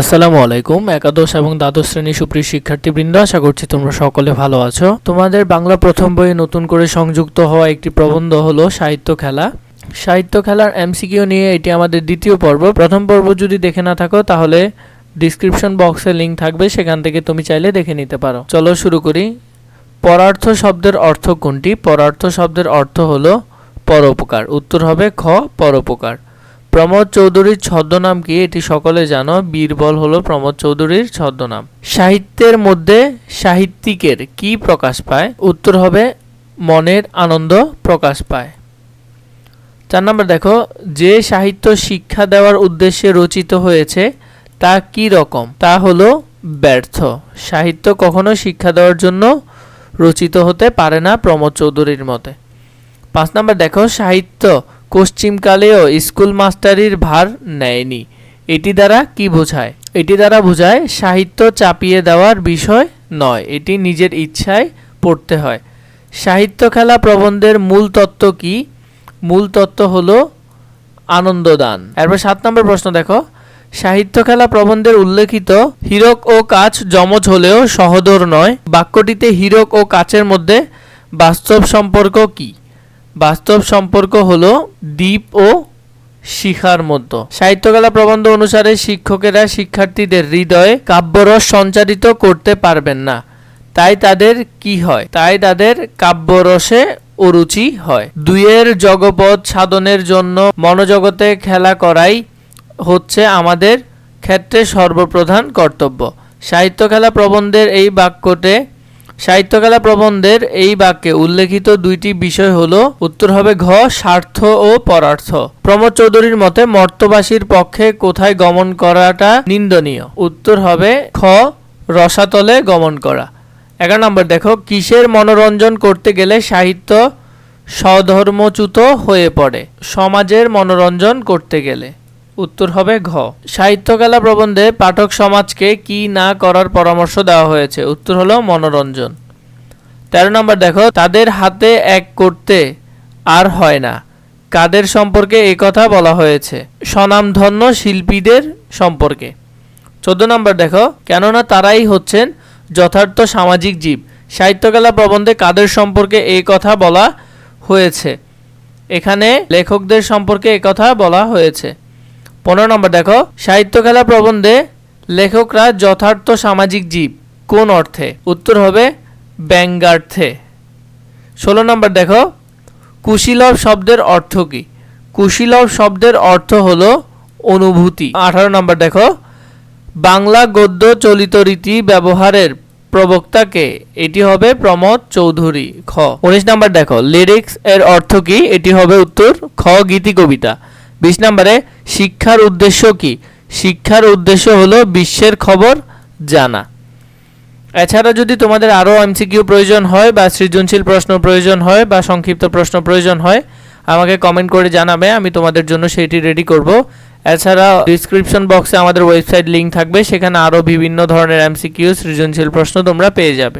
আসসালামু আলাইকুম, একাদশ এবং দ্বাদশ শ্রেণির সুপ্রিয় শিক্ষার্থীবৃন্দ, আশা করছি তোমরা সকলে ভালো আছো। তোমাদের বাংলা প্রথম বইয়ে নতুন করে সংযুক্ত হওয়া একটি প্রবন্ধ হলো সাহিত্য খেলা। সাহিত্য খেলার এমসিকিউ নিয়ে এটি আমাদের দ্বিতীয় পর্ব। প্রথম পর্ব যদি দেখে না থাকো, তাহলে ডিসক্রিপশন বক্সে লিঙ্ক থাকবে, সেখান থেকে তুমি চাইলে দেখে নিতে পারো। চলো শুরু করি। পরার্থ শব্দের অর্থ কোনটি? পরার্থ শব্দের অর্থ হলো পরোপকার। উত্তর হবে খ, পরোপকার। প্রমোদ চৌধুরীর ছদ্মনাম কি? এটি সকলে জানো। বীরবল হলো প্রমোদ চৌধুরীর ছদ্মনাম। সাহিত্যের মধ্যে সাহিত্যিকের কি প্রকাশ পায়? উত্তর হবে, মনের আনন্দ প্রকাশ পায়। চার নম্বর দেখো, যে সাহিত্য শিক্ষা দেওয়ার উদ্দেশ্যে রচিত হয়েছে, তা কি রকম? তা হলো, ব্যর্থ। সাহিত্য কখনো শিক্ষা দেওয়ার জন্য রচিত হতে পারে না প্রমোদ চৌধুরীর মতে। পাঁচ নম্বর দেখো, সাহিত্য পশ্চিমকালেও স্কুল মাস্টারির ভার নেয়নি। এটি দ্বারা কি বোঝায়? এটি দ্বারা বোঝায় সাহিত্য চাপিয়ে দেওয়ার বিষয় নয়, এটি নিজের ইচ্ছায় পড়তে হয়। সাহিত্য খেলা প্রবন্ধের মূল তত্ত্ব কি? মূল তত্ত্ব হলো আনন্দদান। এরপর সাত নম্বর প্রশ্ন দেখো। সাহিত্য খেলা প্রবন্ধের উল্লেখিত হীরক ও কাচ যমজ হলেও সহদর নয়। বাক্যটিতে হীরক ও কাচের মধ্যে বাস্তব সম্পর্ক কি? বাস্তব সম্পর্ক হলো দ্বীপ ও শিখার মতো সাহিত্যকলা প্রবন্ধ অনুসারে শিক্ষকেরা শিক্ষার্থীদের হৃদয়ে কাব্যরস সঞ্চারিত করতে পারবেন না। তাই তাদের কি হয়? তাই তাদের কাব্যরসে অরুচি হয়। দুইয়ের জগপথ সাধনের জন্য মনোজগতে খেলা করাই হচ্ছে আমাদের ক্ষেত্রে সর্বপ্রধান কর্তব্য। সাহিত্যকলা প্রবন্ধের এই বাক্যতে সাহিত্যকলা প্রবন্ধের এই বাক্যে উল্লেখিত দুইটি বিষয় হলো, উত্তর হবে ঘ, স্বার্থ ও পরার্থ। প্রমোদ চৌধুরীর মতে, মর্তবাসীর পক্ষে কোথায় গমন করাটা নিন্দনীয়? উত্তর হবে খ রসাতলে গমন করা। এগারো নম্বর, দেখো, কিসের মনোরঞ্জন করতে গেলে সাহিত্য স্বধর্মচ্যুত হয়ে পড়ে? সমাজের মনোরঞ্জন করতে গেলে। উত্তর হবে ঘ। সাহিত্যকলা প্রবন্ধে পাঠক সমাজকে কি না করার পরামর্শ দেওয়া হয়েছে? উত্তর হলো মনোরঞ্জন। তেরো নম্বর দেখো, তাদের হাতে এক করতে আর হয় না। কাদের সম্পর্কে এই কথা বলা হয়েছে? স্বনামধন্য শিল্পীদের সম্পর্কে। চোদ্দ নম্বর দেখো, কেননা তারাই হচ্ছেন যথার্থ সামাজিক জীব। সাহিত্যকলা প্রবন্ধে কাদের সম্পর্কে এই কথা বলা হয়েছে? এখানে লেখকদের সম্পর্কে এই কথা বলা হয়েছে। পনেরো নম্বর দেখো সাহিত্যকলা প্রবন্ধে লেখকরা যথার্থ সামাজিক জীব, কোন অর্থে? উত্তর হবে ব্যঙ্গার্থে। ষোলো নম্বর দেখো, কুশীলভ শব্দের অর্থ কী? কুশীলভ শব্দের অর্থ হলো অনুভূতি। আঠারো নম্বর দেখো, বাংলা গদ্য চলিত রীতি ব্যবহারের প্রবক্তাকে এটি হবে প্রমোদ চৌধুরী, খ। উনিশ নম্বর দেখো, লিরিক্স এর অর্থ কি? এটি হবে উত্তর, খ, গীতি, কবিতা। বিশ নম্বরে, শিক্ষার উদ্দেশ্য কি? শিক্ষার উদ্দেশ্য হলো বিশ্বের খবর জানা। এছাড়া যদি তোমাদের আরও এমসিকিউ প্রয়োজন হয় বা সৃজনশীল প্রশ্ন প্রয়োজন হয় বা সংক্ষিপ্ত প্রশ্ন প্রয়োজন হয়, আমাকে কমেন্ট করে জানাবে, আমি তোমাদের জন্য সেটি রেডি করব। এছাড়া ডিসক্রিপশন বক্সে আমাদের ওয়েবসাইট লিংক থাকবে, সেখানে আরও বিভিন্ন ধরনের এমসিকিউ সৃজনশীল প্রশ্ন তোমরা পেয়ে যাবে।